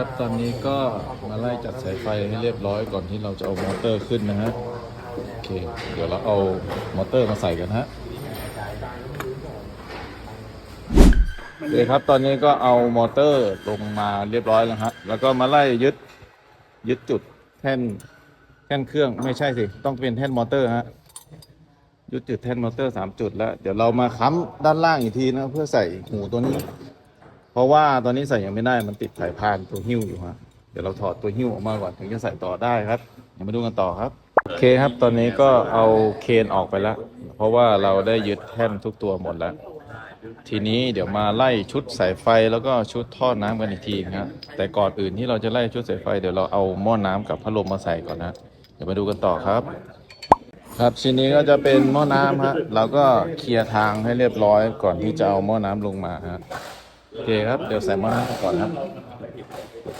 ครับตอนนี้ก็มาไล่จัดสายไฟให้เรียบร้อยก่อนที่เราจะเอามอเตอร์ขึ้นนะฮะโอเค เดี๋ยวเราเอามอเตอร์มาใส่กันฮะโอเคครับตอนนี้ก็เอามอเตอร์ลงมาเรียบร้อยแล้วฮะแล้วก็มาไล่ยึดยึดจุดแท่นแท่นเครื่องไม่ใช่สิต้องเป็นแท่นมอเตอร์ฮะยึดจุดแท่นมอเตอร์สามจุดแล้ว เดี๋ยวเรามาค้ำด้านล่างอีกทีนะเพื่อใส่หูตัวนี้ ราะว่าตอนนี้ใส่ยังไม่ได้มันติดสายพานตัวหิ้วอยู่ฮะเดี๋ยวเราถอดตัวหิ้วออกมาก่อนถึงจะใส่ต่อได้ครับเดี๋ยวมาดูกันต่อครับโอเคครับตอนนี้ก็เอาเคนออกไปแล้ว เพราะว่าเราได้ยึดแท่นทุกตัวหมดแล้ว ทีนี้เดี๋ยวมาไล่ชุดสายไฟแล้วก็ชุดท่อน้ำกันอีกทีครับแต่ก่อนอื่นที่เราจะไล่ชุดสายไฟเดี๋ยวเราเอาหม้อน้ำกับพัดลมมาใส่ก่อนนะเดี๋ยวมาดูกันต่อครับ ครับชิ้นนี้ก็จะเป็นหม้อน้ำฮะเราก็เคลียร์ทางให้เรียบร้อยก่อนที่จะเอาหม้อน้ำลงมาฮะ โอเคครับ เดี๋ยวใส่หม้อน้ก่อนครับ